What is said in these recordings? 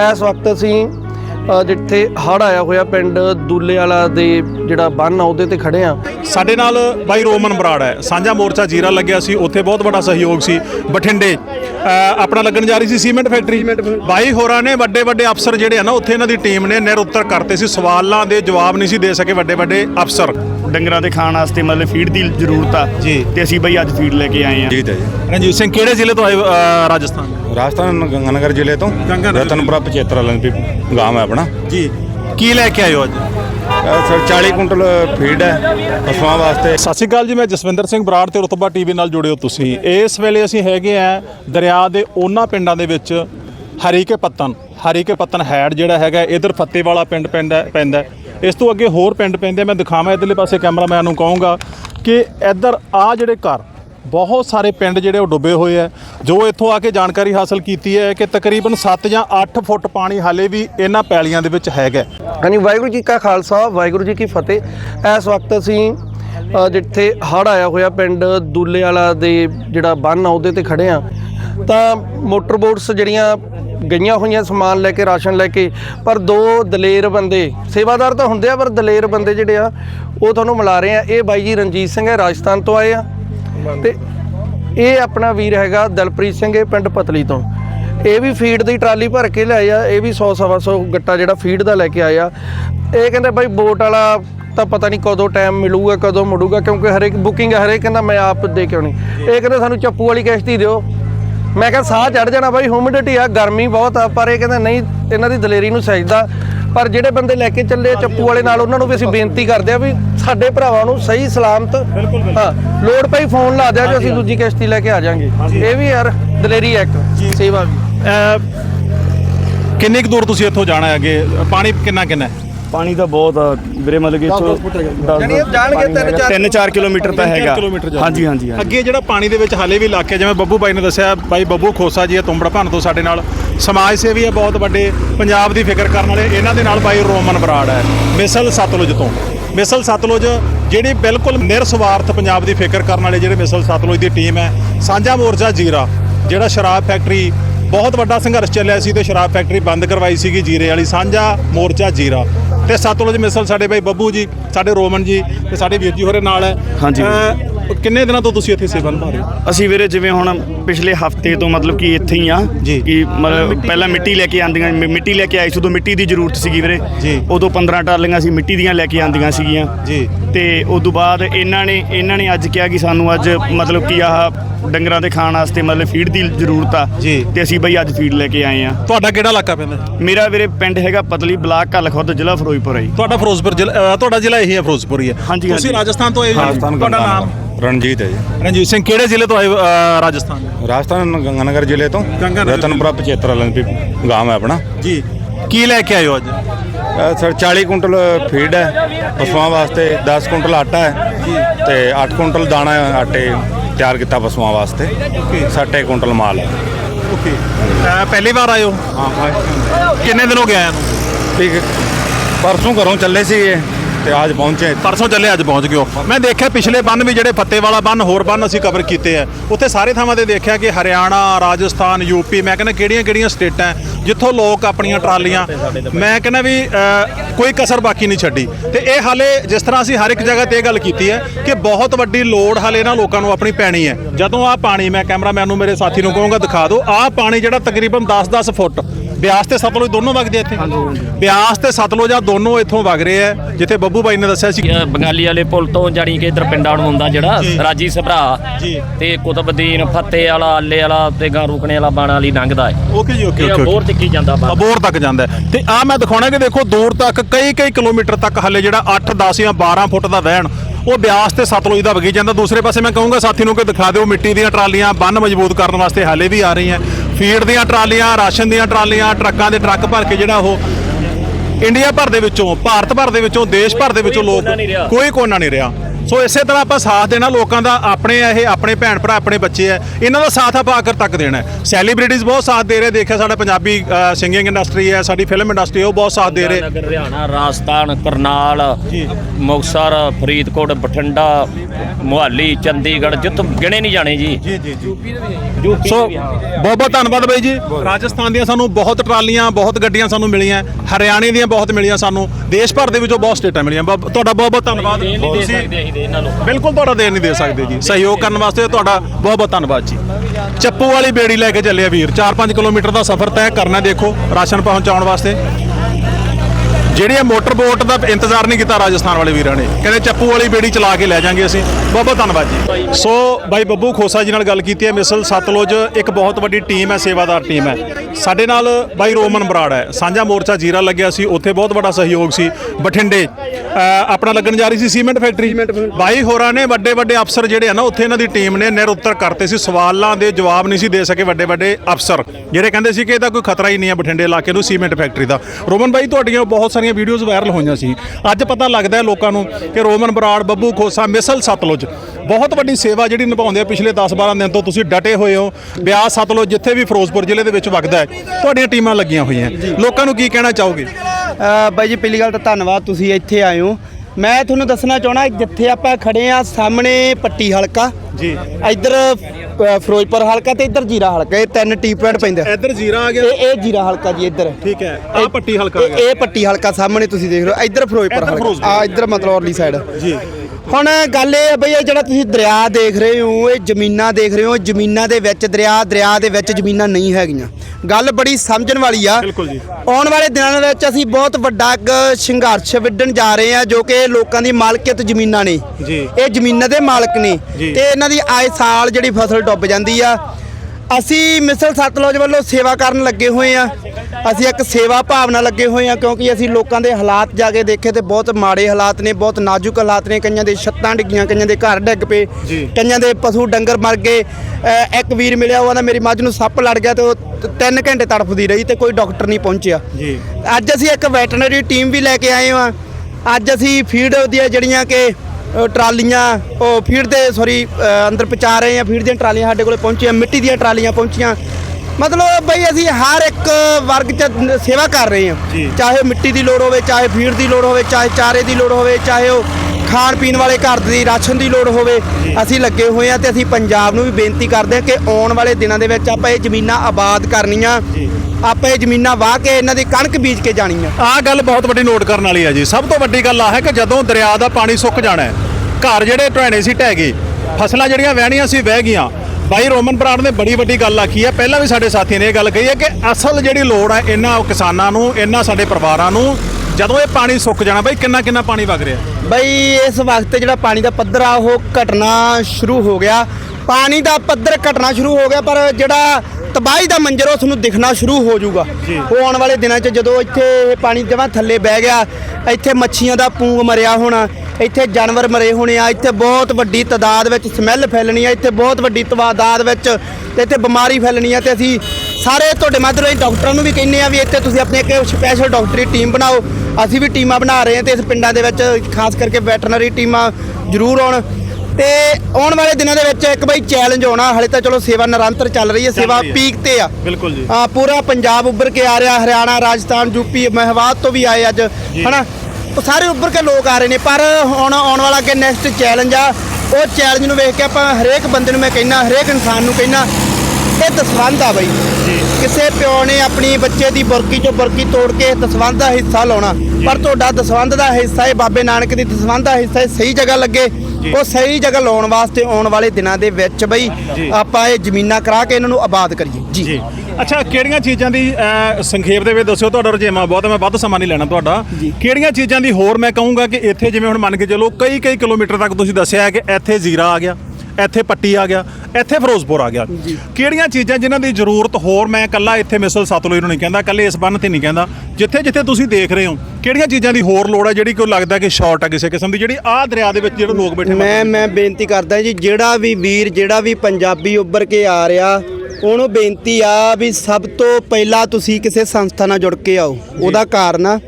ਇਸ ਵਕਤ ਅਸੀਂ ਜਿੱਥੇ ਹੜ ਆਇਆ ਹੋਇਆ ਪਿੰਡ ਦੂਲੇ ਵਾਲਾ ਦੇ ਜਿਹੜਾ ਬੰਨ ਆ ਉਹਦੇ ਤੇ ਖੜੇ ਆ ਸਾਡੇ ਨਾਲ ਬਾਈ ਰੋਮਨ ਬਰਾੜ ਹੈ। ਸਾਂਝਾ ਮੋਰਚਾ ਜੀਰਾ ਲੱਗਿਆ ਸੀ ਉੱਥੇ ਬਹੁਤ ਵੱਡਾ ਸਹਿਯੋਗ ਸੀ। ਬਠਿੰਡੇ ਆਪਣਾ ਲੱਗਣ ਜਾ ਰਹੀ ਸੀ ਸੀਮੈਂਟ ਫੈਕਟਰੀ। ਬਾਈ ਹੋਰਾਂ ਨੇ ਵੱਡੇ ਵੱਡੇ ਅਫਸਰ ਜਿਹੜੇ ਆ ਨਾ ਉੱਥੇ ਇਹਨਾਂ ਦੀ ਟੀਮ ਨੇ ਨਿਰ ਉੱਤਰ ਕਰਤੇ ਸੀ। ਸਵਾਲਾਂ ਦੇ ਜਵਾਬ ਨਹੀਂ ਸੀ ਦੇ ਸਕੇ ਵੱਡੇ ਵੱਡੇ ਅਫਸਰ। ਡੰਗਰਾਂ ਦੇ ਖਾਣ ਵਾਸਤੇ ਮਤਲਬ ਫੀਡ ਦੀ ਜ਼ਰੂਰਤ ਆ। ਜੀ। ਤੇ ਅਸੀਂ ਬਈ ਅੱਜ ਫੀਡ ਲੈ ਕੇ ਆਏ ਆ ਜੀਤ ਹੈ। ਜੀ ਰਣਜੀਤ ਸਿੰਘ ਕਿਹੜੇ ਜ਼ਿਲ੍ਹੇ ਤੋਂ ਆਏ ਅ, ਰਾਜਸਥਾਨ? ਰਾਜਸਥਾਨ ਗੰਗਾਨਗਰ ਜ਼ਿਲ੍ਹੇ ਤੋਂ। ਗੰਗਾਨਗਰ ਰਤਨਪੁਰਾ 75 ਲੰਪੀ ਗਾਮ ਹੈ ਆਪਣਾ। ਜੀ। ਕੀ ਲੈ ਕੇ ਆਏ ਹੋ ਅੱਜ? ਇਹ ਸਰ 40 ਕੁਇੰਟਲ ਫੀਡ ਹੈ ਪਸ਼ੂਆਂ ਵਾਸਤੇ। ਸਤਿ ਸ਼੍ਰੀ ਅਕਾਲ ਜੀ ਮੈਂ ਜਸਵਿੰਦਰ ਸਿੰਘ ਬਰਾੜ ਤੇ ਰਤਬਾ ਟੀਵੀ ਨਾਲ ਜੁੜੇ ਹੋ ਤੁਸੀਂ। ਇਸ ਵੇਲੇ ਅਸੀਂ ਹੈਗੇ ਆ ਦਰਿਆ ਦੇ ਉਹਨਾਂ ਪਿੰਡਾਂ ਦੇ ਵਿੱਚ ਹਰੀਕੇ ਪੱਤਨ। ਹਰੀਕੇ ਪੱਤਨ ਹੈਡ ਜਿਹੜਾ ਹੈਗਾ ਇਧਰ ਫੱਤੇ ਵਾਲਾ ਪਿੰਡ ਪੈਂਦਾ ਪੈਂਦਾ ਹੈ। ਇਸ ਤੋਂ ਅੱਗੇ ਹੋਰ ਪਿੰਡ ਪੈਂਦੇ ਆ। ਮੈਂ ਦਿਖਾਵਾਂ ਇਧਰਲੇ ਪਾਸੇ ਕੈਮਰਾਮੈਨ ਨੂੰ ਕਹੂੰਗਾ ਕਿ ਇੱਧਰ ਆ ਜਿਹੜੇ ਘਰ, ਬਹੁਤ ਸਾਰੇ ਪਿੰਡ ਜਿਹੜੇ ਉਹ ਡੁੱਬੇ ਹੋਏ ਆ। ਜੋ ਇੱਥੋਂ ਆ ਕੇ ਜਾਣਕਾਰੀ ਹਾਸਲ ਕੀਤੀ ਹੈ ਕਿ ਤਕਰੀਬਨ 7 ਜਾਂ 8 ਫੁੱਟ ਪਾਣੀ ਹਾਲੇ ਵੀ ਇਹਨਾਂ ਪੈਲੀਆਂ ਦੇ ਵਿੱਚ ਹੈਗਾ। ਹਾਂਜੀ, ਵਾਹਿਗੁਰੂ ਜੀ ਕਾ ਖਾਲਸਾ, ਵਾਹਿਗੁਰੂ ਜੀ ਕੀ ਫਤਿਹ। ਇਸ ਵਕਤ ਅਸੀਂ ਜਿੱਥੇ ਹੜ ਆਇਆ ਹੋਇਆ ਪਿੰਡ ਦੁੱਲੇ ਵਾਲਾ ਦੇ ਜਿਹੜਾ ਬੰਨ ਆ, ਉਹਦੇ ਤੇ ਖੜੇ ਆ ਤਾਂ ਮੋਟਰ ਬੋਟਸ ਜਿਹੜੀਆਂ ਗਈਆਂ ਹੋਈਆਂ ਸਮਾਨ ਲੈ ਕੇ ਰਾਸ਼ਨ ਲੈ ਕੇ ਪਰ ਦੋ ਦਲੇਰ ਬੰਦੇ ਸੇਵਾਦਾਰ ਤਾਂ ਹੁੰਦੇ ਆ ਪਰ ਦਲੇਰ ਬੰਦੇ ਜਿਹੜੇ ਆ ਉਹ ਤੁਹਾਨੂੰ ਮਿਲਾ ਰਹੇ ਆ। ਇਹ ਬਾਈ ਜੀ ਰਣਜੀਤ ਸਿੰਘ ਹੈ ਰਾਜਸਥਾਨ ਤੋਂ ਆਏ ਆ। ਤੇ ਇਹ ਆਪਣਾ ਵੀਰ ਹੈਗਾ ਦਲਪ੍ਰੀਤ ਸਿੰਘ ਇਹ ਪਿੰਡ ਪਤਲੀ ਤੋਂ। ਇਹ ਵੀ ਫੀਡ ਦੀ ਟਰਾਲੀ ਭਰ ਕੇ ਲਿਆਏ ਆ ਇਹ ਵੀ 100 ਸਵਾ 100 ਗੱਟਾ ਜਿਹੜਾ ਫੀਡ ਦਾ ਲੈ ਕੇ ਆਇਆ ਇਹ ਕਹਿੰਦੇ ਬਾਈ ਬੋਟ ਵਾਲਾ ਤਾਂ ਪਤਾ ਨਹੀਂ ਕਦੋਂ ਟਾਈਮ ਮਿਲੂਗਾ ਕਦੋਂ ਮੁੜੂਗਾ ਕਿਉਂਕਿ ਹਰੇਕ ਬੁਕਿੰਗ ਹਰੇਕ ਕਹਿੰਦਾ ਮੈਂ ਆਪ ਦੇ ਕੇ ਆਉਣੀ। ਇਹ ਕਹਿੰਦੇ ਸਾਨੂੰ ਚੱਪੂ ਵਾਲੀ ਕਿਸ਼ਤੀ ਦਿਓ। ਮੈਂ ਕਿਹਾ ਸਾਹ ਚੜ ਜਾਣਾ ਬਾਈ ਹਿਊਮਿਡਿਟੀ ਆ ਗਰਮੀ ਬਹੁਤ ਆ ਪਰ ਇਹ ਕਹਿੰਦੇ ਨਹੀਂ ਇਹਨਾਂ ਦੀ ਦਲੇਰੀ ਨੂੰ ਸਜਦਾ ਪਰ ਜਿਹੜੇ ਬੰਦੇ ਲੈ ਕੇ ਚੱਲੇ ਚੱਪੂ ਵਾਲੇ ਨਾਲ ਉਹਨਾਂ ਨੂੰ ਵੀ ਅਸੀਂ ਬੇਨਤੀ ਕਰਦੇ ਆ ਵੀ ਸਾਡੇ ਭਰਾਵਾਂ ਨੂੰ ਸਹੀ ਸਲਾਮਤ ਹਾਂ ਲੋੜ ਪਈ ਫੋਨ ਲਾ ਦਿਆ ਜੋ ਅਸੀਂ ਦੂਜੀ ਕਿਸ਼ਤੀ ਲੈ ਕੇ ਆ ਜਾਾਂਗੇ। ਇਹ ਵੀ ਯਾਰ ਦਲੇਰੀ ਹੈ ਇੱਕ ਸੇਵਾ ਵੀ। ਕਿੰਨੀ ਕੁ ਦੂਰ ਤੁਸੀਂ ਇੱਥੋਂ ਜਾਣਾ ਹੈ ਅੱਗੇ? ਪਾਣੀ ਕਿੰਨਾ ਕਿੰਨਾ ਹੈ? ਪਾਣੀ ਤਾਂ ਬਹੁਤ ਆ। ਵੀਰੇ ਮਤਲਬ ਕਿ ਇੱਥੋਂ ਯਾਨੀ ਇਹ ਜਾਣਗੇ ਤਿੰਨ ਚਾਰ 3-4 ਕਿਲੋਮੀਟਰ ਤਾਂ ਹੈਗਾ। ਹਾਂਜੀ ਹਾਂਜੀ ਹਾਂਜੀ। ਅੱਗੇ ਜਿਹੜਾ ਪਾਣੀ ਦੇ ਵਿੱਚ ਹਾਲੇ ਵੀ ਇਲਾਕੇ ਜਿਵੇਂ ਬੱਬੂ ਬਾਈ ਨੇ ਦੱਸਿਆ ਬਾਈ ਬੱਬੂ ਖੋਸਾ ਜੀ ਹੈ ਤੁੰਬੜ ਭੰਨ ਤੋਂ ਸਾਡੇ ਨਾਲ। ਸਮਾਜ ਸੇਵੀ ਹੈ ਬਹੁਤ ਵੱਡੇ। ਪੰਜਾਬ ਦੀ ਫਿਕਰ ਕਰਨ ਵਾਲੇ ਇਹਨਾਂ ਦੇ ਨਾਲ ਬਾਈ ਰੋਮਨ ਬਰਾੜ ਹੈ ਮਿਸਲ ਸਤਲੁਜ ਤੋਂ। ਮਿਸਲ ਸਤਲੁਜ ਜਿਹੜੀ ਬਿਲਕੁਲ ਨਿਰਸਵਾਰਥ ਪੰਜਾਬ ਦੀ ਫਿਕਰ ਕਰਨ ਵਾਲੇ ਜਿਹੜੇ ਮਿਸਲ ਸਤਲੁਜ ਦੀ ਟੀਮ ਹੈ ਸਾਂਝਾ ਮੋਰਚਾ ਜੀਰਾ ਜਿਹੜਾ ਸ਼ਰਾਬ ਫੈਕਟਰੀ ਬਹੁਤ ਵੱਡਾ ਸੰਘਰਸ਼ ਚੱਲਿਆ ਸੀ ਤੇ ਸ਼ਰਾਬ ਫੈਕਟਰੀ ਬੰਦ ਕਰਵਾਈ ਸੀਗੀ ਜੀਰੇ ਵਾਲੀ ਸਾਂਝਾ ਮੋਰਚਾ ਜੀਰਾ। ਤੇ ਸਤਲੁਜ ਮਿਸਲ ਸਾਡੇ ਬਾਈ ਬੱਬੂ ਜੀ ਸਾਡੇ ਰੋਮਨ ਜੀ ਤੇ ਸਾਡੇ ਵੀਰ ਜੀ ਹੋਰੇ ਨਾਲ ਹੈ ਹਾਂਜੀ। ਅਹ ਕਿੰਨੇ ਦਿਨਾਂ ਤੋਂ ਤੁਸੀਂ ਇੱਥੇ ਸੇਵਾ ਨਿਭਾ ਰਹੇ ਹੋ ਅਸੀਂ ਵੀਰੇ ਜਿਵੇਂ ਹੁਣ ਪਿਛਲੇ ਹਫ਼ਤੇ ਤੋਂ ਮਤਲਬ ਕਿ ਇੱਥੇ ਹੀ ਆ ਜੀ। ਕਿ ਮਤਲਬ ਪਹਿਲਾਂ ਮਿੱਟੀ ਲੈ ਕੇ ਆਂਦੀਆਂ ਮਿ- ਮਿੱਟੀ ਲੈ ਕੇ ਆਈ ਸੀ ਉਦੋਂ ਮਿੱਟੀ ਦੀ ਜ਼ਰੂਰਤ ਸੀਗੀ ਵੀਰੇ ਜੀ। ਉਦੋਂ 15 ਟਰਾਲੀਆਂ ਸੀ ਮਿੱਟੀ ਦੀਆਂ ਲੈ ਕੇ ਆਂਦੀਆਂ ਸੀਗੀਆਂ ਜੀ। ਤੇ ਉਸ ਤੋਂ ਬਾਅਦ ਇਹਨਾਂ ਨੇ ਇਹਨਾਂ ਨੇ ਅੱਜ ਕਿਹਾ ਕਿ ਸਾਨੂੰ ਅੱਜ ਮਤਲਬ ਕਿ ਆਹ ਡੰਗਰਾਂ ਦੇ ਖਾਣ ਵਾਸਤੇ ਮਤਲਬ ਫੀਡ ਦੀ ਜ਼ਰੂਰਤ ਆ। ਜੀ। ਤੇ ਅਸੀਂ ਬਈ ਅੱਜ ਫੀਡ ਲੈ ਕੇ ਆਏ ਆ। ਤੁਹਾਡਾ ਕਿਹੜਾ ਇਲਾਕਾ ਪੈਂਦਾ? ਮੇਰਾ ਵੀਰੇ ਪਿੰਡ ਹੈਗਾ ਪਤਲੀ ਬਲਾਕ ਕੱਲ ਖੁਦ ਜ਼ਿਲ੍ਹਾ ਫਿਰੋਜ਼ਪੁਰ ਹੈ ਜੀ। ਤੁਹਾਡਾ ਫਿਰੋਜ਼ਪੁਰ ਜ਼ਿਲ੍ਹਾ ਅਹ ਤੁਹਾਡਾ ਜ਼ਿਲ੍ਹਾ ਇਹੀ ਹੈ ਫਿਰੋਜ਼ਪੁਰ ਹੀ ਹੈ ਹਾਂਜੀ, ਤੁਸੀਂ ਹਾਂਜੀ। ਰਾਜਸਥਾਨ ਤੋਂ ਆਏ ਹੋ ਰਾਜਸਥਾਨ ਤੁਹਾਡਾ ਨਾਮ? ਗੰਗਾਨਗਰ ਰਣਜੀਤ ਹੈ ਜੀ। ਰਣਜੀਤ ਸਿੰਘ ਕਿਹੜੇ ਜ਼ਿਲ੍ਹੇ ਤੋਂ ਆਏ ਹੋ, ਰਾਜਸਥਾਨ? ਰਾਜਸਥਾਨ ਗੰਗਾਨਗਰ ਜ਼ਿਲ੍ਹੇ ਤੋਂ। ਗੰਗਾਨਗਰ। ਰਤਨਪੁਰਾ 75 ਲੰਪੀ ਗਾਮ ਹੈ ਆਪਣਾ। ਜੀ। ਕੀ ਲੈ ਕੇ ਆਏ ਹੋ ਅੱਜ? ਸਰ 40 ਕੁਇੰਟਲ ਫੀਡ ਹੈ। ਪਸ਼ੂਆਂ ਵਾਸਤੇ 10 ਕੁਇੰਟਲ ਆਟਾ ਹੈ ਤੇ 8 ਕੁਇੰਟਲ ਦਾਣਾ ਆਟੇ ਤਿਆਰ ਕੀਤਾ ਪਸ਼ੂਆਂ ਵਾਸਤੇ। 60 ਕੁਇੰਟਲ ਮਾਲ ਹੈ। ਓਕੇ ਪਹਿਲੀ ਵਾਰ ਆਏ ਹੋ? ਹਾਂ ਕਿੰਨੇ ਦਿਨ ਹੋ ਗਏ ਆਇਆ ਨੂੰ? ਠੀਕ। ਪਰਸੋਂ ਘਰੋਂ ਚੱਲੇ ਸੀਗੇ ਤੇ ਅੱਜ ਪਹੁੰਚੇ। ਪਰਸੋਂ ਚੱਲੇ ਅੱਜ ਪਹੁੰਚ ਗਏ ਹੋ। ਮੈਂ ਦੇਖਿਆ ਪਿਛਲੇ ਬੰਨ ਵੀ ਜਿਹੜੇ ਫੱਤੇ ਵਾਲਾ ਬੰਨ ਹੋਰ ਬੰਨ ਅਸੀਂ ਕਵਰ ਕੀਤੇ ਆ ਉੱਥੇ ਸਾਰੇ ਥਾਵਾਂ ਤੇ ਦੇਖਿਆ ਕਿ ਹਰਿਆਣਾ ਰਾਜਸਥਾਨ ਯੂਪੀ ਮੈਂ ਕਹਿੰਦਾ ਕਿਹੜੀਆਂ ਕਿਹੜੀਆਂ ਸਟੇਟਾਂ ਜਿੱਥੋਂ ਲੋਕ ਆਪਣੀਆਂ ਟਰਾਲੀਆਂ ਮੈਂ ਕਹਿੰਦਾ ਵੀ ਕੋਈ ਕਸਰ ਬਾਕੀ ਨਹੀਂ ਛੱਡੀ। ਤੇ ਇਹ ਹਾਲੇ ਜਿਸ ਤਰ੍ਹਾਂ ਅਸੀਂ ਹਰ ਇੱਕ ਜਗ੍ਹਾ ਤੇ ਇਹ ਗੱਲ ਕੀਤੀ ਹੈ ਕਿ ਬਹੁਤ ਵੱਡੀ ਲੋੜ ਹਾਲੇ ਨਾ ਲੋਕਾਂ ਨੂੰ ਆਪਣੀ ਪੈਣੀ ਹੈ। ਜਦੋਂ ਆਹ ਪਾਣੀ ਮੈਂ ਕੈਮਰਾਮੈਨ ਨੂੰ ਮੇਰੇ ਸਾਥੀ ਨੂੰ ਕਹੂੰਗਾ ਦਿਖਾ ਦਿਓ ਆਹ ਪਾਣੀ ਜਿਹੜਾ ਤਕਰੀਬਨ 10-10 ਫੁੱਟ ਬਿਆਸ ਤੇ ਸਤਲੁਜ ਦੋਨੋਂ ਵਗਦੇ ਇੱਥੇ? ਬਿਆਸ ਤੇ ਸਤਲੁਜ ਆ ਦੋਨੋਂ ਇੱਥੋਂ ਵਗ ਰਹੇ ਆ। ਜਿੱਥੇ ਬੱਬੂ ਬਾਈ ਨੇ ਦੱਸਿਆ ਸੀ। ਬੰਗਾਲੀ ਵਾਲੇ ਪੁਲ ਤੋਂ ਜਾਣੀ ਕਿ ਇਧਰ ਪਿੰਡਾਂ ਨੂੰ ਹੁੰਦਾ ਜਿਹੜਾ। ਰਾਜੀ ਸਭਰਾ। ਤੇ ਕੁਤਬਦੀਨ ਫੱਤੇ ਵਾਲਾ ਆਲੇ ਵਾਲਾ ਤੇ ਗਾਂ ਰੁਕਣੇ ਵਾਲਾ ਬਾਣਾ ਵਾਲੀ ਲੰਘਦਾ ਹੈ। ਓਕੇ ਜੀ ਓਕੇ ਓਕੇ ਬੋਰ ਚੱਕੀ ਜਾਂਦਾ ਬੰਨ ਅਬੋਰ ਤੱਕ ਜਾਂਦਾ ਹੈ। ਤੇ ਆ ਮੈਂ ਦਿਖਾਉਣਾ ਕਿ ਦੇਖੋ ਦੂਰ ਤੱਕ ਕਈ ਕਈ ਕਿਲੋਮੀਟਰ ਤੱਕ ਹਲੇ ਜਿਹੜਾ 8 10 ਜਾਂ 12 ਫੁੱਟ ਦਾ ਵਹਿਣ ਉਹ ਬਿਆਸ ਤੇ ਸਤਲੁਜ ਦਾ ਵਗੀ ਜਾਂਦਾ। ਦੂਸਰੇ ਪਾਸੇ ਮੈਂ ਕਹੂੰਗਾ ਸਾਥੀ ਨੂੰ ਕਿ ਦਿਖਾ ਦਿਓ ਮਿੱਟੀ ਦੀਆਂ ਟਰਾਲੀਆਂ ਬੰਨ ਮਜ਼ਬੂਤ ਕਰਨ ਵਾਸਤੇ ਹਾਲੇ ਵੀ ਆ ਰਹੀਆਂ। ਫੀਡ ਦੀਆਂ ਟਰਾਲੀਆਂ ਰਾਸ਼ਨ ਦੀਆਂ ਟਰਾਲੀਆਂ ਟਰੱਕਾਂ ਦੇ ਟਰੱਕ ਭਰ ਕੇ ਜਿਹੜਾ ਉਹ ਇੰਡੀਆ ਭਰ ਦੇ ਵਿੱਚੋਂ ਭਾਰਤ ਭਰ ਦੇ ਵਿੱਚੋਂ ਦੇਸ਼ ਭਰ ਦੇ ਵਿੱਚੋਂ ਲੋਕ। ਕੋਈ ਕੋਨਾ ਨਹੀਂ ਰਿਹਾ ਸੋ ਇਸੇ ਤਰ੍ਹਾਂ ਆਪਾਂ ਸਾਥ ਦੇਣਾ ਲੋਕਾਂ ਦਾ ਆਪਣੇ ਆ ਇਹ ਆਪਣੇ ਭੈਣ ਭਰਾ ਆਪਣੇ ਬੱਚੇ ਆ ਇਹਨਾਂ ਦਾ ਸਾਥ ਆਪਾਂ ਆਖਰ ਤੱਕ ਦੇਣਾ ਸੈਲੀਬ੍ਰਿਟੀਜ਼ ਬਹੁਤ ਸਾਥ ਦੇ ਰਹੇ ਦੇਖਿਆ ਸਾਡਾ ਪੰਜਾਬੀ ਸਿੰਗਿੰਗ ਇੰਡਸਟਰੀ ਹੈ ਸਾਡੀ ਫਿਲਮ ਇੰਡਸਟਰੀ ਉਹ ਬਹੁਤ ਸਾਥ ਦੇ ਰਹੇ। ਨਗਰ ਹਰਿਆਣਾ ਰਾਜਸਥਾਨ ਕਰਨਾਲ ਜੀ। ਮੁਕਤਸਰ ਫਰੀਦਕੋਟ ਬਠਿੰਡਾ ਮੁਹਾਲੀ ਚੰਡੀਗੜ੍ਹ ਜਿੱਥੋਂ ਗਿਣੇ ਨਹੀਂ ਜਾਣੇ ਜੀ। ਜੀ ਜੀ ਜੀ। ਯੂਪੀ ਸੋ ਵੀ। ਬਹੁਤ ਬਹੁਤ ਧੰਨਵਾਦ ਬਾਈ ਜੀ। ਰਾਜਸਥਾਨ ਦੀਆਂ ਸਾਨੂੰ ਬਹੁਤ ਟਰਾਲੀਆਂ ਬਹੁਤ ਗੱਡੀਆਂ ਸਾਨੂੰ ਮਿਲੀਆਂ ਹਰਿਆਣੇ ਦੀਆਂ ਬਹੁਤ ਮਿਲੀਆਂ ਸਾਨੂੰ। ਦੇਸ਼ ਭਰ ਦੇ ਵਿੱਚੋਂ ਬਹੁਤ ਸਟੇਟਾਂ ਮਿਲੀਆਂ। ਬਹੁਤ- ਤੁਹਾਡਾ ਬਹੁਤ ਬਹੁਤ ਧੰਨਵਾਦ। ਤੁਸੀਂ- ਸਕਦੇ ਇਹਨਾਂ ਨੂੰ ਬਿਲਕੁਲ ਤੁਹਾਡਾ ਦੇਣ ਨਹੀਂ ਦੇ ਸਕਦੇ ਜੀ। ਸਹਿਯੋਗ ਕਰਨ ਵਾਸਤੇ ਤੁਹਾਡਾ ਬਹੁਤ ਬਹੁਤ ਧੰਨਵਾਦ ਜੀ। ਚੱਪੂ ਵਾਲੀ ਬੇੜੀ ਲੈ ਕੇ ਚੱਲਿਆ ਵੀਰ। 4-5 ਕਿਲੋਮੀਟਰ ਦਾ ਸਫ਼ਰ ਤੈਅ ਕਰਨਾ ਦੇਖੋ, ਰਾਸ਼ਨ ਪਹੁੰਚਾਉਣ ਵਾਸਤੇ। ਜਿਹੜੀ ਇਹ ਮੋਟਰ ਬੋਟ ਦਾ ਇੰਤਜ਼ਾਰ ਨਹੀਂ ਕੀਤਾ ਰਾਜਸਥਾਨ ਵਾਲੇ ਵੀਰਾਂ ਨੇ ਕਹਿੰਦੇ ਚੱਪੂ ਵਾਲੀ ਬੇੜੀ ਚਲਾ ਕੇ ਲੈ ਜਾਾਂਗੇ ਅਸੀਂ। ਬਹੁਤ ਬਹੁਤ ਧੰਨਵਾਦ ਜੀ। ਸੋ ਬਾਈ ਬੱਬੂ ਖੋਸਾ ਜੀ ਨਾਲ ਗੱਲ ਕੀਤੀ ਹੈ ਮਿਸਲ ਸਤਲੁਜ ਇੱਕ ਬਹੁਤ ਵੱਡੀ ਟੀਮ ਹੈ ਸੇਵਾਦਾਰ ਟੀਮ ਹੈ। ਸਾਡੇ ਨਾਲ ਬਾਈ ਰੋਮਨ ਬਰਾੜ ਹੈ ਸਾਂਝਾ ਮੋਰਚਾ ਜੀਰਾ ਲੱਗਿਆ ਸੀ ਉੱਥੇ ਬਹੁਤ ਵੱਡਾ ਸਹਿਯੋਗ ਸੀ। ਬਠਿੰਡੇ ਆਪਣਾ ਲੱਗਣ ਜਾ ਰਹੀ ਸੀ ਸੀਮੈਂਟ ਫੈਕਟਰੀ। ਬਾਈ ਹੋਰਾਂ ਨੇ ਵੱਡੇ ਵੱਡੇ ਅਫਸਰ ਜਿਹੜੇ ਆ ਨਾ ਉੱਥੇ ਇਹਨਾਂ ਦੀ ਟੀਮ ਨੇ ਨਿਰਉੱਤਰ ਕਰਤੇ ਸੀ ਸਵਾਲਾਂ ਦੇ ਜਵਾਬ ਨਹੀਂ ਸੀ ਦੇ ਸਕੇ ਵੱਡੇ ਵੱਡੇ ਅਫਸਰ। ਜਿਹੜੇ ਕਹਿੰਦੇ ਸੀ ਕਿ ਇਹਦਾ ਕੋਈ ਖਤਰਾ ਹੀ ਨਹੀਂ ਹੈ ਬਠਿੰਡੇ ਇਲਾਕੇ ਨੂੰ ਸੀਮੈਂਟ ਫੈਕਟਰੀ ਦਾ। ਰੋਮਨ ਬਾਈ ਤੁਹਾਡੀਆਂ ਬਹੁਤ ਸਾਰੀਆਂ ਵੀਡੀਓਜ਼ ਵਾਇਰਲ ਹੋਈਆਂ ਸੀ। ਅੱਜ ਪਤਾ ਲੱਗਦਾ ਲੋਕਾਂ ਨੂੰ ਕਿ ਰੋਮਨ ਬਰਾੜ, ਬੱਬੂ ਖੋਸਾ, ਮਿਸਲ ਸਤਲੁਜ ਬਹੁਤ ਵੱਡੀ ਸੇਵਾ ਜਿਹੜੀ ਨਿਭਾਉਂਦੇ ਆ ਪਿਛਲੇ 10-12 ਦਿਨ ਤੋਂ ਤੁਸੀਂ ਡਟੇ ਹੋਏ ਹੋ। ਬਿਆਸ ਸਤਲੁਜ ਜਿੱਥੇ ਵੀ ਫਿਰੋਜ਼ਪੁਰ ਜ਼ਿਲ੍ਹੇ ਦੇ ਵਿੱਚ ਵਗਦਾ ਹੈ, ਤੁਹਾਡੀਆਂ ਟੀਮਾਂ ਲੱਗੀਆਂ ਹੋਈਆਂ। ਲੋਕਾਂ ਨੂੰ ਕੀ ਕਹਿਣਾ ਚਾਹੋਗੇ? ਬਾਈ ਜੀ, ਪਹਿਲੀ ਗੱਲ ਤਾਂ ਧੰਨਵਾਦ, ਤੁਸੀਂ ਇੱਥੇ ਆਏ ਹੋ। ਮੈਂ ਤੁਹਾਨੂੰ ਦੱਸਣਾ ਚਾਹਣਾ ਜਿੱਥੇ ਆਪਾਂ ਖੜੇ ਆ ਸਾਹਮਣੇ ਪੱਟੀ ਹਲਕਾ। ਜੀ। ਇੱਧਰ ਫਿਰੋਜ਼ਪੁਰ ਹਲਕਾ ਤੇ ਇੱਧਰ ਜੀਰਾ ਹਲਕਾ ਇਹ ਤਿੰਨ ਟੀ ਪੁਆਇੰਟ ਪੈਂਦੇ। ਇੱਧਰ ਜ਼ੀਰਾ ਆ ਗਿਆ। ਇਹ ਇਹ ਜੀਰਾ ਹਲਕਾ ਜੀ ਇੱਧਰ। ਠੀਕ ਹੈ। ਆ ਪੱਟੀ ਹਲਕਾ ਆ ਇਹ- ਗਿਆ। ਇਹ ਪੱਟੀ ਹਲਕਾ ਸਾਹਮਣੇ ਤੁਸੀਂ ਦੇਖ ਰਹੇ ਹੋ ਇੱਧਰ ਫਿਰੋਜ਼ਪੁਰ ਹਲਕਾ। ਆ ਇੱਧਰ ਮਤਲਬ ਔਰਲੀ ਸਾਈਡ ਜੀ। ਹੁਣ ਗੱਲ ਇਹ ਹੈ ਬਈ ਇਹ ਜਿਹੜਾ ਤੁਸੀਂ ਦਰਿਆ ਦੇਖ ਰਹੇ ਹੋ ਇਹ ਜ਼ਮੀਨਾਂ ਦੇਖ ਰਹੇ ਹੋ ਜ਼ਮੀਨਾਂ ਦੇ ਵਿੱਚ ਦਰਿਆ ਦਰਿਆ ਦੇ ਵਿੱਚ ਜ਼ਮੀਨਾਂ ਨਹੀਂ ਹੈਗੀਆਂ ਗੱਲ ਬੜੀ ਸਮਝਣ ਵਾਲੀ ਆ ਬਿਲਕੁਲ ਜੀ। ਆਉਣ ਵਾਲੇ ਦਿਨਾਂ ਦੇ ਵਿੱਚ ਅਸੀਂ ਬਹੁਤ ਵੱਡਾ ਇੱਕ ਸੰਘਰਸ਼ ਵਿੱਢਣ ਜਾ ਰਹੇ ਹਾਂ ਜੋ ਕਿ ਲੋਕਾਂ ਦੀ ਮਾਲਕੀਅਤ ਜ਼ਮੀਨਾਂ ਨੇ ਜੀ। ਇਹ ਜ਼ਮੀਨਾਂ ਦੇ ਮਾਲਕ ਨੇ। ਤੇ ਇਹਨਾਂ ਦੀ ਆਏ ਸਾਲ ਜਿਹੜੀ ਫਸਲ ਡੁੱਬ ਜਾਂਦੀ ਆ ਅਸੀਂ ਮਿਸਲ ਸਤਲੁਜ ਵੱਲੋਂ ਸੇਵਾ ਕਰਨ ਲੱਗੇ ਹੋਏ ਆ ਅਸੀਂ ਇੱਕ ਸੇਵਾ ਭਾਵਨਾ ਲੱਗੇ ਹੋਏ ਆ ਕਿਉਂਕਿ ਅਸੀਂ ਲੋਕਾਂ ਦੇ ਹਾਲਾਤ ਜਾ ਕੇ ਦੇਖੇ ਤੇ ਬਹੁਤ ਮਾੜੇ ਹਾਲਾਤ ਨੇ ਬਹੁਤ ਨਾਜ਼ੁਕ ਹਾਲਾਤ ਨੇ। ਕਈਆਂ ਦੇ ਛੱਤਾਂ ਡਿੱਗੀਆਂ ਕਈਆਂ ਦੇ ਘਰ ਡਿੱਗ ਪਏ। ਕਈਆਂ ਦੇ ਪਸ਼ੂ ਡੰਗਰ ਮਰ ਗਏ। ਇੱਕ ਵੀਰ ਮਿਲਿਆ ਉਹ ਕਹਿੰਦਾ ਮੇਰੀ ਮੱਝ ਨੂੰ ਸੱਪ ਲੜ ਗਿਆ ਤੇ ਉਹ 3 ਘੰਟੇ ਤੜਫਦੀ ਰਹੀ ਤੇ ਕੋਈ ਡਾਕਟਰ ਨਹੀਂ ਪਹੁੰਚਿਆ। ਜੀ। ਅੱਜ ਅਸੀਂ ਇੱਕ ਵੈਟਰਨਰੀ ਟੀਮ ਵੀ ਲੈ ਕੇ ਆਏ ਹਾਂ। ਅੱਜ ਅਸੀਂ ਫੀਡ ਦੀਆਂ ਜਿਹੜੀਆਂ ਕਿ ਟਰਾਲੀਆਂ ਉਹ ਫੀਡ ਦੇ ਸੌਰੀ ਅੰਦਰ ਪਹੁੰਚਾ ਰਹੇ ਹਾਂ ਫੀਡ ਦੀਆਂ ਟਰਾਲੀਆਂ ਸਾਡੇ ਕੋਲੇ ਪਹੁੰਚੀਆਂ ਮਿੱਟੀ ਦੀਆਂ ਟਰਾਲੀਆਂ ਪਹੁੰਚੀਆਂ। ਮਤਲਬ ਬਈ ਅਸੀਂ ਹਰ ਇੱਕ ਵਰਗ 'ਚ ਸੇਵਾ ਕਰ ਰਹੇ ਹਾਂ। ਚਾਹੇ ਮਿੱਟੀ ਦੀ ਲੋੜ ਹੋਵੇ ਚਾਹੇ ਫੀਡ ਦੀ ਲੋੜ ਹੋਵੇ ਚਾਹੇ ਚਾਰੇ ਦੀ ਲੋੜ ਹੋਵੇ ਚਾਹੇ ਉਹ ਖਾਣ ਪੀਣ ਵਾਲੇ ਘਰ ਦੀ ਰਾਸ਼ਨ ਦੀ ਲੋੜ ਹੋਵੇ ਅਸੀਂ ਲੱਗੇ ਹੋਏ ਹਾਂ ਤੇ ਅਸੀਂ ਪੰਜਾਬ ਨੂੰ ਵੀ ਬੇਨਤੀ ਕਰਦੇ ਹਾਂ ਕਿ ਆਉਣ ਵਾਲੇ ਦਿਨਾਂ ਦੇ ਵਿੱਚ ਆਪਾਂ ਇਹ ਜ਼ਮੀਨਾਂ ਆਬਾਦ ਕਰਨੀਆਂ। ਆਪਾਂ ਇਹ ਜ਼ਮੀਨਾਂ ਵਾਹ ਕੇ ਇਹਨਾਂ ਦੀ ਕਣਕ ਬੀਜ ਕੇ ਜਾਣੀ ਆ। ਆਹ ਗੱਲ ਬਹੁਤ ਵੱਡੀ ਨੋਟ ਕਰਨ ਵਾਲੀ ਹੈ ਜੀ। ਸਭ ਤੋਂ ਵੱਡੀ ਗੱਲ ਆ ਹੈ ਕਿ ਜਦੋਂ ਦਰਿਆ ਦਾ ਪਾਣੀ ਸੁੱਕ ਜਾਣਾ ਹੈ ਘਰ ਜਿਹੜੇ ਢਹਿਣੇ ਸੀ ਢਹਿ ਗਏ ਫਸਲਾਂ ਜਿਹੜੀਆਂ ਵਹਿਣੀਆਂ ਸੀ ਵਹਿ ਗਈਆਂ। ਬਾਈ ਰੋਮਨ ਬਰਾੜ ਨੇ ਬੜੀ ਵੱਡੀ ਗੱਲ ਆਖੀ ਹੈ। ਪਹਿਲਾਂ ਵੀ ਸਾਡੇ ਸਾਥੀਆਂ ਨੇ ਇਹ ਗੱਲ ਕਹੀ ਹੈ ਕਿ ਅਸਲ ਜਿਹੜੀ ਲੋੜ ਹੈ ਇਹਨਾਂ ਕਿਸਾਨਾਂ ਨੂੰ ਇਹਨਾਂ ਸਾਡੇ ਪਰਿਵਾਰਾਂ ਨੂੰ ਜਦੋਂ ਇਹ ਪਾਣੀ ਸੁੱਕ ਜਾਣਾ ਬਾਈ ਕਿੰਨਾ ਕਿੰਨਾ ਪਾਣੀ ਵਗ ਰਿਹਾ? ਬਈ ਇਸ ਵਕਤ ਜਿਹੜਾ ਪਾਣੀ ਦਾ ਪੱਧਰ ਆ ਉਹ ਘਟਣਾ ਸ਼ੁਰੂ ਹੋ ਗਿਆ। ਪਾਣੀ ਦਾ ਪੱਧਰ ਘਟਣਾ ਸ਼ੁਰੂ ਹੋ ਗਿਆ ਪਰ ਜਿਹੜਾ ਤਬਾਹੀ ਦਾ ਮੰਜ਼ਰ ਉਸ ਨੂੰ ਦਿਖਣਾ ਸ਼ੁਰੂ ਹੋ ਜਾਊਗਾ। ਉਹ ਆਉਣ ਵਾਲੇ ਦਿਨਾਂ 'ਚ ਜਦੋਂ ਇੱਥੇ ਇਹ ਪਾਣੀ ਜਮਾਂ ਥੱਲੇ ਬਹਿ ਗਿਆ ਇੱਥੇ ਮੱਛੀਆਂ ਦਾ ਪੂੰਗ ਮਰਿਆ ਹੋਣਾ ਇੱਥੇ ਜਾਨਵਰ ਮਰੇ ਹੋਣੇ ਆ ਇੱਥੇ ਬਹੁਤ ਵੱਡੀ ਤਾਦਾਦ ਵਿੱਚ ਸਮੈਲ ਫੈਲਣੀ ਆ ਇੱਥੇ ਬਹੁਤ ਵੱਡੀ ਤਾਦਾਦ ਵਿੱਚ ਤੇ ਇੱਥੇ ਬਿਮਾਰੀ ਫੈਲਣੀ ਆ ਤੇ ਅਸੀਂ ਸਾਰੇ ਤੁਹਾਡੇ ਮਾਧਰ ਡਾਕਟਰਾਂ ਨੂੰ ਵੀ ਕਹਿੰਨੇ ਆ ਵੀ ਇੱਥੇ ਤੁਸੀਂ ਆਪਣੀ ਇੱਕ ਸਪੈਸ਼ਲ ਡਾਕਟਰੀ ਟੀਮ ਬਣਾਓ। ਅਸੀਂ ਵੀ ਟੀਮਾਂ ਬਣਾ ਰਹੇ ਹਾਂ ਤੇ ਇਸ ਪਿੰਡਾਂ ਦੇ ਵਿੱਚ ਖਾਸ ਕਰਕੇ ਵੈਟਰਨਰੀ ਟੀਮਾਂ ਜ਼ਰੂਰ ਆਉਣ। ਤੇ ਆਉਣ ਵਾਲੇ ਦਿਨਾਂ ਦੇ ਵਿੱਚ ਇੱਕ ਬਈ ਚੈਲੰਜ ਹੋਣਾ ਹਲੇ ਤਾਂ ਚਲੋ ਸੇਵਾ ਨਿਰੰਤਰ ਚੱਲ ਰਹੀ ਹੈ ਸੇਵਾ ਹੈ। ਪੀਕ ਤੇ ਆ। ਬਿਲਕੁਲ ਜੀ। ਆ ਪੂਰਾ ਪੰਜਾਬ ਉੱਭਰ ਕੇ ਆ ਰਿਹਾ ਹਰਿਆਣਾ ਰਾਜਸਥਾਨ ਯੂਪੀ ਮਹਿਵਾਦ ਤੋਂ ਵੀ ਆਏ ਅੱਜ ਹਨਾ? ਉਹ ਸਾਰੇ ਉੱਭਰ ਕੇ ਲੋਕ ਆ ਰਹੇ ਨੇ ਪਰ ਹੁਣ ਆਉਣ ਵਾਲਾ ਅੱਗੇ ਨੈਕਸਟ ਚੈਲੰਜ ਆ। ਉਹ ਚੈਲੰਜ ਨੂੰ ਵੇਖ ਕੇ ਆਪਾਂ ਹਰੇਕ ਬੰਦੇ ਨੂੰ ਮੈਂ ਕਹਿਣਾ ਹਰੇਕ ਇਨਸਾਨ ਨੂੰ ਕਹਿਣਾ ਇਹ ਦਸਵੰਧ ਆ ਬਈ। ਕਿਸੇ ਪਿਓ ਨੇ ਆਪਣੀ ਬੱਚੇ ਦੀ ਬੁਰਕੀ ਚੋਂ ਬੁਰਕੀ ਤੋੜ ਕੇ ਦਸਵੰਧ ਦਾ ਹਿੱਸਾ ਲਾਉਣਾ ਪਰ ਤੁਹਾਡਾ ਦਸਵੰਧ ਦਾ ਹਿੱਸਾ ਇਹ ਬਾਬੇ ਨਾਨਕ ਦੀ ਦਸਵੰਧ ਦਾ ਹਿੱਸਾ ਇਹ ਸਹੀ ਜਗ੍ਹਾ ਲੱਗੇ। ਉਹ ਸਹੀ ਜਗ੍ਹਾ ਲਾਉਣ ਵਾਸਤੇ ਆਉਣ ਵਾਲੇ ਦਿਨਾਂ ਦੇ ਵਿੱਚ ਬਈ ਆਪਾਂ ਇਹ ਜ਼ਮੀਨਾਂ ਕਰਾ ਕੇ ਇਹਨਾਂ ਨੂੰ ਆਬਾਦ ਕਰੀਏ। ਜੀ। ਅੱਛਾ ਕਿਹੜੀਆਂ ਚੀਜ਼ਾਂ ਦੀ ਸੰਖੇਪ ਦੇ ਵਿੱਚ ਦੱਸਿਓ? ਤੁਹਾਡਾ ਰੁਝੇਵਾਂ ਬਹੁਤ ਮੈਂ ਵੱਧ ਸਮਾਂ ਨਹੀਂ ਲੈਣਾ ਤੁਹਾਡਾ। ਕਿਹੜੀਆਂ ਚੀਜ਼ਾਂ ਦੀ ਹੋਰ ਮੈਂ ਕਹੂੰਗਾ ਕਿ ਇੱਥੇ ਜਿਵੇਂ ਹੁਣ ਮੰਨ ਕੇ ਚੱਲੋ ਕਈ ਕਈ ਕਿਲੋਮੀਟਰ ਤੱਕ ਤੁਸੀਂ ਦੱਸਿਆ ਹੈ ਕਿ ਇੱਥੇ ਜ਼ੀਰਾ ਆ ਗਿਆ। ਇੱਥੇ ਪੱਟੀ ਆ ਗਿਆ ਇੱਥੇ ਫਿਰੋਜ਼ਪੁਰ ਆ ਗਿਆ। ਕਿਹੜੀਆਂ ਚੀਜ਼ਾਂ ਜਿਨ੍ਹਾਂ ਦੀ ਜ਼ਰੂਰਤ ਹੋਰ ਮੈਂ ਇਕੱਲਾ ਇੱਥੇ ਮਿਸਲ ਸਤਲੁਜ ਨੂੰ ਨਹੀਂ ਕਹਿੰਦਾ ਇਕੱਲੇ ਇਸ ਬੰਨ ਤੇ ਨਹੀਂ ਕਹਿੰਦਾ। ਜਿੱਥੇ ਜਿੱਥੇ ਤੁਸੀਂ ਦੇਖ ਰਹੇ ਹੋ ਕਿਹੜੀਆਂ ਚੀਜ਼ਾਂ ਦੀ ਹੋਰ ਲੋੜ ਹੈ ਜਿਹੜੀ ਕੋਈ ਲੱਗਦਾ ਕਿ ਸ਼ਾਰਟ ਹੈ ਕਿਸੇ ਕਿਸਮ ਦੀ ਜਿਹੜੀ ਆਹ ਦਰਿਆ ਦੇ ਵਿੱਚ ਜਿਹੜੇ ਲੋਕ ਬੈਠੇ ਮੈਂ ਮੈਂ ਬੇਨਤੀ ਕਰਦਾ ਜੀ ਜਿਹੜਾ ਵੀ ਵੀਰ ਜਿਹੜਾ ਵੀ ਪੰਜਾਬੀ ਉੱਭਰ ਕੇ ਆ ਰਿਹਾ ਉਹਨੂੰ ਬੇਨਤੀ ਆ ਵੀ ਸਭ ਤੋਂ ਪਹਿਲਾਂ ਤੁਸੀਂ ਕਿਸੇ ਸੰਸਥਾ ਨਾਲ ਜੁੜ ਕੇ ਆਓ। ਉਹਦਾ ਕਾਰਨ ਆ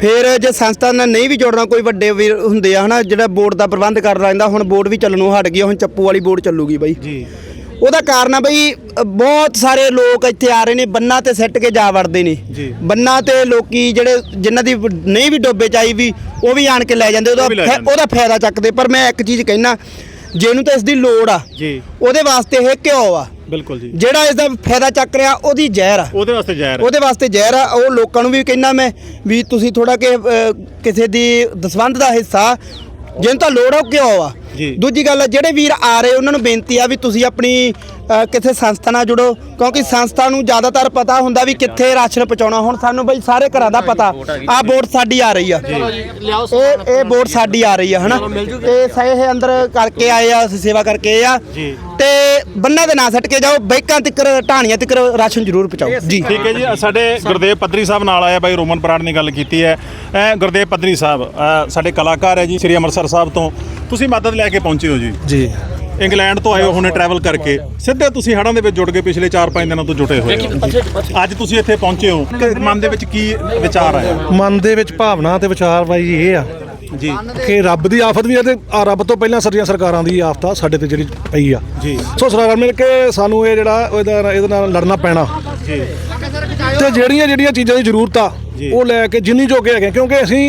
ਫਿਰ ਜੇ ਸੰਸਥਾ ਨਾਲ ਨਹੀਂ ਵੀ ਜੁੜਨਾ ਕੋਈ ਵੱਡੇ ਵੀਰ ਹੁੰਦੇ ਆ ਹਨਾ ਜਿਹੜਾ ਬੋਰਡ ਦਾ ਪ੍ਰਬੰਧ ਕਰ ਰਹਿੰਦਾ ਹੁਣ ਬੋਰਡ ਵੀ ਚੱਲਣੋਂ ਹਟ ਗਿਆ ਹੁਣ ਚੱਪੂ ਵਾਲੀ ਬੋਰਡ ਚੱਲੂਗੀ ਬਾਈ ਜੀ ਉਹਦਾ ਕਾਰਨ ਆ ਬਈ ਬਹੁਤ ਸਾਰੇ ਲੋਕ ਇੱਥੇ ਆ ਰਹੇ ਨੇ ਬੰਨਾਂ ਤੇ ਸਿੱਟ ਕੇ ਜਾ ਵੜਦੇ ਨੇ। ਬੰਨਾਂ ਤੇ ਲੋਕੀ ਜਿਹੜੇ ਜਿਨ੍ਹਾਂ ਦੀ ਨਹੀਂ ਵੀ ਡੋਬੇ ਚਾਈ ਵੀ ਉਹ ਵੀ ਆਣ ਕੇ ਲੈ ਜਾਂਦੇ ਉਹਦਾ। ਉਹਦਾ ਫਾਇਦਾ ਚੱਕਦੇ ਪਰ ਮੈਂ ਇੱਕ ਚੀਜ਼ ਕਹਿਣਾ ਜਿਹਨੂੰ ਤਾਂ ਇਸ ਦੀ ਲੋੜ ਆ ਜੀ। ਉਹਦੇ ਵਾਸਤੇ ਇਹ ਘਿਓ ਆ। ਬਿਲਕੁਲ ਜੀ। ਜਿਹੜਾ ਇਸ ਦਾ ਫਾਇਦਾ ਚੱਕ ਰਿਹਾ ਉਹਦੀ ਜ਼ਹਿਰ ਆ। ਉਹਦੇ ਵਾਸਤੇ ਜ਼ਹਿਰ। ਉਹਦੇ ਵਾਸਤੇ ਜ਼ਹਿਰ ਆ। ਉਹ ਲੋਕਾਂ ਨੂੰ ਵੀ ਕਹਿਣਾ ਮੈਂ ਵੀ ਤੁਸੀਂ ਥੋੜਾ ਕਿ ਕਿਸੇ ਦੀ ਦਸਵੰਧ ਦਾ ਹਿੱਸਾ ਜਿਹਨੂੰ ਤਾਂ ਲੋੜ ਆ ਉਹ ਕਿਉਂ ਆ। ਦੂਜੀ ਗੱਲ ਆ, ਜਿਹੜੇ ਵੀਰ ਆ ਰਹੇ ਉਹਨਾਂ ਨੂੰ ਬੇਨਤੀ ਆ ਵੀ ਤੁਸੀਂ ਆਪਣੀ ਕਿਸੇ ਸੰਸਥਾ ਨਾਲ ਜੁੜੋ ਕਿਉਂਕਿ ਸੰਸਥਾ ਨੂੰ ਜ਼ਿਆਦਾਤਰ ਪਤਾ ਹੁੰਦਾ ਵੀ ਕਿੱਥੇ ਰਾਸ਼ਨ ਪਹੁੰਚਾਉਣਾ। ਹੁਣ ਸਾਨੂੰ ਬਈ ਸਾਰੇ ਘਰਾਂ ਦਾ ਪਤਾ ਆ ਵੋਟ ਸਾਡੀ ਆ ਰਹੀ ਆ। ਇਹ ਇਹ ਵੋਟ ਸਾਡੀ ਆ ਰਹੀ ਆ ਹਨਾ? ਤੇ ਸਹੀ ਇਹ ਅੰਦਰ ਕਰਕੇ ਆਏ ਆ ਸੇਵਾ ਕਰਕੇ ਆਏ ਆ। ਜੀ। ਤੇ ਬੰਨਾਂ ਦੇ ਨਾਂ ਸੱਟ ਕੇ ਜਾਓ ਬੈਕਾਂ ਤਿੱਕਰ ਢਾਣੀਆਂ ਤਿੱਕਰ ਰਾਸ਼ਨ ਜ਼ਰੂਰ ਪਹੁੰਚਾਓ। ਜੀ। ਠੀਕ ਹੈ ਜੀ ਸਾਡੇ ਗੁਰਦੇਵ ਪੱਧਰੀ ਸਾਹਿਬ ਨਾਲ ਆਇਆ ਬਾਈ ਰੋਮਨ ਬਰਾੜ ਨੇ ਗੱਲ ਕੀਤੀ ਹੈ। ਐ ਗੁਰਦੇਵ ਪੱਧਰੀ ਸਾਹਿਬ ਸਾਡੇ ਕਲਾਕਾਰ ਹੈ ਜੀ ਸ੍ਰੀ ਅੰਮ੍ਰਿਤਸਰ ਸਾਹਿਬ ਤੋਂ। ਤੁਸੀਂ ਮਦਦ ਲੈ ਕੇ ਪਹੁੰਚੇ ਹੋ ਜੀ। ਜੀ। ਇੰਗਲੈਂਡ ਤੋਂ ਆਏ ਹੋ ਹੁਣੇ ਟਰੈਵਲ ਕਰਕੇ। ਸਿੱਧੇ ਤੁਸੀਂ ਹੜਾਂ ਦੇ ਵਿੱਚ ਜੁੜ ਕੇ ਪਿਛਲੇ 4-5 ਦਿਨਾਂ ਤੋਂ ਜੁਟੇ ਹੋਏ ਹੋ। ਅੱਜ ਤੁਸੀਂ ਇੱਥੇ ਪਹੁੰਚੇ ਹੋ। ਕਿ ਮਨ ਦੇ ਵਿੱਚ ਕੀ ਵਿਚਾਰ ਆਇਆ? ਮਨ ਦੇ ਵਿੱਚ ਭਾਵਨਾ ਤੇ ਵਿਚਾਰ ਬਾਈ ਇਹ ਆ ਜੀ। ਕਿ ਰੱਬ ਦੀ ਆਫਤ ਵੀ ਆ ਤੇ ਆ ਰੱਬ ਤੋਂ ਪਹਿਲਾਂ ਸਾਡੀਆਂ ਸਰਕਾਰਾਂ ਦੀ ਆਫਤ ਆ ਸਾਡੇ ਤੇ ਜਿਹੜੀ ਪਈ ਆ। ਜੀ। ਸੋ ਸਰਕਾਰ ਮਿਲ ਕੇ ਸਾਨੂੰ ਇਹ ਜਿਹੜਾ ਇਹਦਾ ਇਹਦੇ ਨਾਲ ਲੜਨਾ ਪੈਣਾ। ਜੀ। ਤੇ ਜਿਹੜੀਆਂ ਜਿਹੜੀਆਂ ਚੀਜ਼ਾਂ ਦੀ ਜ਼ਰੂਰਤ ਆ ਜੀ। ਉਹ ਲੈ ਕੇ ਜਿੰਨੀ ਜੋਗੇ ਹੈਗੇ ਕਿਉਂਕਿ ਅਸੀਂ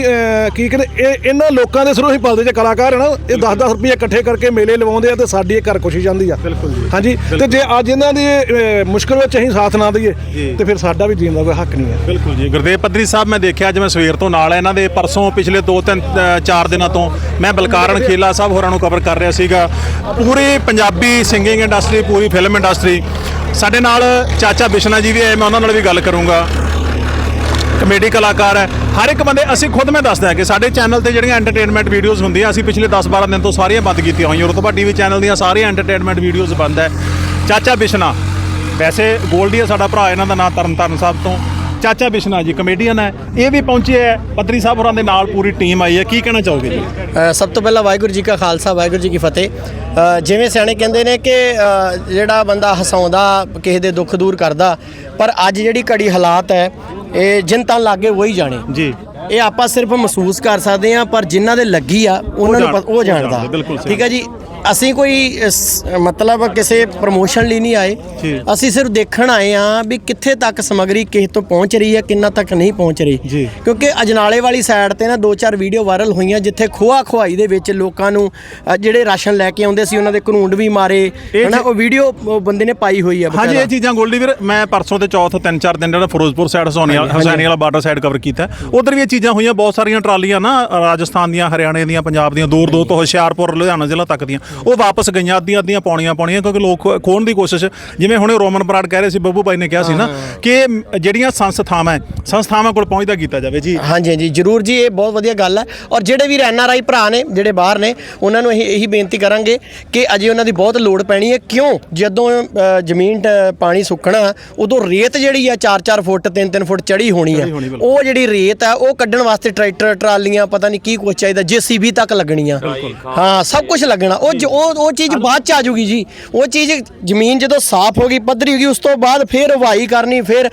ਕੀ ਕਹਿੰਦੇ ਇਹ ਇਹਨਾਂ ਲੋਕਾਂ ਦੇ ਸਿਰੋਂ ਹੀ ਪਲਦੇ ਜੇ ਕਲਾਕਾਰ ਹੈ ਨਾ ਇਹ 10-10 ਰੁਪਏ ਇਕੱਠੇ ਕਰਕੇ ਮੇਲੇ ਲਵਾਉਂਦੇ ਆ ਤੇ ਸਾਡੀ ਇਹ ਘਰ ਖੁਸ਼ੀ ਜਾਂਦੀ ਆ। ਬਿਲਕੁਲ ਜੀ। ਹਾਂਜੀ ਤੇ ਜੇ ਅੱਜ ਇਹਨਾਂ ਦੀ ਮੁਸ਼ਕਲ ਵਿੱਚ ਅਸੀਂ ਸਾਥ ਨਾ ਦਈਏ। ਤੇ ਫਿਰ ਸਾਡਾ ਵੀ ਜੀਣ ਦਾ ਕੋਈ ਹੱਕ ਨਹੀਂ ਹੈ। ਬਿਲਕੁਲ ਜੀ। ਗੁਰਦੇਵ ਪੱਧਰੀ ਸਾਹਿਬ ਮੈਂ ਦੇਖਿਆ ਅੱਜ ਮੈਂ ਸਵੇਰ ਤੋਂ ਨਾਲ ਇਹਨਾਂ ਦੇ ਪਰਸੋਂ ਪਿਛਲੇ 2-3 4 ਦਿਨਾਂ ਤੋਂ ਮੈਂ ਬਲਕਾਰਨ ਖੇਲਾ ਸਾਹਿਬ ਹੋਰਾਂ ਨੂੰ ਕਵਰ ਕਰ ਰਿਹਾ ਸੀਗਾ। ਪੂਰੀ ਪੰਜਾਬੀ ਸਿੰਗਿੰਗ ਇੰਡਸਟਰੀ ਪੂਰੀ ਫਿਲਮ ਇੰਡਸਟਰੀ ਸਾਡੇ ਨਾਲ ਚਾਚਾ ਬਿਸ਼ਨਾ ਜੀ ਵੀ ਆਏ ਮੈਂ ਉਹਨਾਂ ਨਾਲ ਵੀ ਗੱਲ ਕਰੂੰਗਾ। ਕਮੇਡੀ ਕਲਾਕਾਰ ਹੈ। ਹਰ ਇੱਕ ਬੰਦੇ, ਅਸੀਂ ਖੁਦ ਮੈਂ ਦੱਸਦਾ ਕਿ ਸਾਡੇ ਚੈਨਲ ਤੇ ਜਿਹੜੀਆਂ ਐਂਟਰਟੇਨਮੈਂਟ ਵੀਡੀਓਜ਼ ਹੁੰਦੀਆਂ, ਅਸੀਂ ਪਿਛਲੇ 10-12 ਦਿਨ ਤੋਂ ਸਾਰੀਆਂ ਬੰਦ ਕੀਤੀਆਂ ਹੋਈਆਂ। ਰਤਬਾ ਟੀਵੀ ਚੈਨਲ ਦੀਆਂ ਸਾਰੀਆਂ ਐਂਟਰਟੇਨਮੈਂਟ ਵੀਡੀਓਜ਼ ਬੰਦ ਹੈ। ਚਾਚਾ ਬਿਸ਼ਨਾ, ਵੈਸੇ ਗੋਲਡੀ ਹੈ ਸਾਡਾ ਭਰਾ, ਇਹਨਾਂ ਦਾ ਨਾਮ ਤਰਨਤਾਰਨ ਸਾਹਿਬ ਤੋਂ। ਚਾਚਾ ਬਿਸ਼ਨਾ ਜੀ ਕਮੇਡੀਅਨ ਹੈ। ਇਹ ਵੀ ਪਹੁੰਚੇ ਹੈ। ਪੱਤਰੀ ਸਾਹਿਬ ਹੋਰਾਂ ਦੇ ਨਾਲ ਪੂਰੀ ਟੀਮ ਆਈ ਹੈ। ਕੀ ਕਹਿਣਾ ਚਾਹੋਗੇ ਜੀ? ਸਭ ਤੋਂ ਪਹਿਲਾਂ ਵਾਹਿਗੁਰੂ ਜੀ ਕਾ ਖਾਲਸਾ ਵਾਹਿਗੁਰੂ ਜੀ ਕੀ ਫਤਿਹ। ਜਿਵੇਂ ਸਿਆਣੇ ਕਹਿੰਦੇ ਨੇ ਕਿ ਜਿਹੜਾ ਬੰਦਾ ਹਸਾਉਂਦਾ ਕਿਸੇ ਦੇ ਦੁੱਖ ਦੂਰ ਕਰਦਾ ਪਰ ਅੱਜ ਜਿਹੜੀ ਘੜੀ ਹਾਲਾਤ ਹੈ ਇਹ ਜਿਨ ਤਾਂ ਲਾਗੇ ਉਹੀ ਜਾਣੇ। ਜੀ। ਇਹ ਆਪਾਂ ਸਿਰਫ ਮਹਿਸੂਸ ਕਰ ਸਕਦੇ ਹਾਂ ਪਰ ਜਿਨ੍ਹਾਂ ਦੇ ਲੱਗੀ ਆ ਉਹਨਾਂ ਨੂੰ ਉਹ ਜਾਣਦਾ। ਠੀਕ ਹੈ ਜੀ? ਅਸੀਂ ਕੋਈ ਮਤਲਬ ਕਿਸੇ ਪ੍ਰਮੋਸ਼ਨ ਲਈ ਨਹੀਂ ਆਏ ਜੀ। ਅਸੀਂ ਸਿਰਫ ਦੇਖਣ ਆਏ ਆ ਵੀ ਕਿੱਥੇ ਤੱਕ ਸਮਗਰੀ ਕਿਸੇ ਤੋਂ ਪਹੁੰਚ ਰਹੀ ਹੈ ਕਿੰਨਾ ਤੱਕ ਨਹੀਂ ਪਹੁੰਚ ਰਹੀ ਜੀ। ਕਿਉਂਕਿ ਅਜਨਾਲੇ ਵਾਲੀ ਸਾਈਡ ਤੇ ਨਾ ਦੋ ਚਾਰ ਵੀਡੀਓ ਵਾਇਰਲ ਹੋਈਆਂ ਜਿੱਥੇ ਖੋਆ ਖੁਆਈ ਦੇ ਵਿੱਚ ਲੋਕਾਂ ਨੂੰ ਅ, ਜਿਹੜੇ ਰਾਸ਼ਨ ਲੈ ਕੇ ਆਉਂਦੇ ਸੀ ਉਹਨਾਂ ਦੇ ਘਰੂੰਡ ਵੀ ਮਾਰੇ ਇਹ ਹਨਾ ਉਹ ਵੀਡੀਓ ਬੰਦੇ ਨੇ ਪਾਈ ਹੋਈ ਆ ਹਾਂਜੀ ਬਕਾਇਦਾ। ਇਹ ਚੀਜ਼ਾਂ ਗੋਲਡੀ ਵੀਰ ਮੈਂ ਪਰਸੋਂ ਤੇ ਚੌਥ ਤਿੰਨ ਚਾਰ ਦਿਨ ਜਿਹੜਾ ਫਿਰੋਜ਼ਪੁਰ ਸਾਈਡ ਹਸੌਨੀ ਹਸੈਣੀ ਵਾਲਾ ਬਾਰਡਰ ਸਾਈਡ ਕਵਰ ਕੀਤਾ ਉਧਰ ਵੀ ਇਹ ਚੀਜ਼ਾਂ ਹੋਈਆਂ ਬਹੁਤ ਸਾਰੀਆਂ ਟਰਾਲੀਆਂ ਨਾ ਰਾਜਸਥਾਨ ਦੀਆਂ ਹਰਿਆਣੇ ਦੀਆਂ ਪੰਜਾਬ ਦੀਆਂ ਦੂਰ ਦੂਰ ਤੋਂ ਹੁਸ਼ਿਆਰਪੁਰ ਲੁਧਿਆਣਾ ਜ਼ਿਲ੍ਹਾ ਤੱਕ ਦੀਆਂ ਉਹ ਵਾਪਸ ਗਈਆਂ ਅੱਧੀਆਂ ਅੱਧੀਆਂ ਪੌਣੀਆਂ ਪੌਣੀਆਂ ਕਿਉਂਕਿ ਲੋਕ ਖੋ- ਖੋਹਣ ਦੀ ਕੋਸ਼ਿਸ਼ ਜਿਵੇਂ ਹੁਣੇ ਰੋਮਨ ਬਰਾੜ ਕਹਿ ਰਹੇ ਸੀ ਬੱਬੂ ਭਾਈ ਨੇ ਕਿਹਾ ਸੀ ਨਾ ਕਿ ਜਿਹੜੀਆਂ ਸੰਸਥਾਵਾਂ ਹੈ, ਸੰਸਥਾਵਾਂ ਕੋਲ ਪਹੁੰਚਦਾ ਕੀਤਾ ਜਾਵੇ ਜੀ। ਹਾਂਜੀ ਹਾਂਜੀ ਜਰੂਰ ਜੀ ਇਹ ਬਹੁਤ ਵਧੀਆ ਗੱਲ ਹੈ। ਔਰ ਜਿਹੜੇ ਵੀ ਐਨ ਆਰ ਆਈ ਭਰਾ ਨੇ ਜਿਹੜੇ ਬਾਹਰ ਨੇ ਉਹਨਾਂ ਨੂੰ ਅਸੀਂ ਇਹੀ ਬੇਨਤੀ ਕਰਾਂਗੇ ਕਿ ਅਜੇ ਉਹਨਾਂ ਦੀ ਬਹੁਤ ਲੋੜ ਪੈਣੀ ਹੈ। ਕਿਉਂ? ਜਦੋਂ ਜ਼ਮੀਨ ਪਾਣੀ ਸੁੱਕਣਾ ਉਦੋਂ ਰੇਤ ਜਿਹੜੀ ਆ 4-4 ਫੁੱਟ 3-3 ਫੁੱਟ ਚੜੀ ਹੋਣੀ ਆ ਬਿਲਕੁਲ। ਉਹ ਜਿਹੜੀ ਰੇਤ ਆ ਉਹ ਕੱਢਣ ਵਾਸਤੇ ਟਰੈਕਟਰ ਟਰਾਲੀਆਂ ਪਤਾ ਨਹੀਂ ਕੀ ਕੁਛ ਚਾਹੀਦਾ ਜੀਸੀਬੀ ਤੱਕ ਲੱਗਣੀਆਂ। ਹਾਂ ਸਭ ਕੁਝ ਲੱਗਣਾ। ਉਹ ਜ- ਉਹ ਉਹ ਚੀਜ਼ ਬਾਅਦ ਚ ਆ ਜੂਗੀ ਜੀ। ਉਹ ਚੀਜ਼ ਜ਼ਮੀਨ ਜਦੋਂ ਸਾਫ਼ ਹੋ ਗਈ ਪੱਧਰੀ ਹੋ ਗਈ ਉਸ ਤੋਂ ਬਾਅਦ ਫਿਰ ਵਾਈ ਕਰਨੀ ਫਿਰ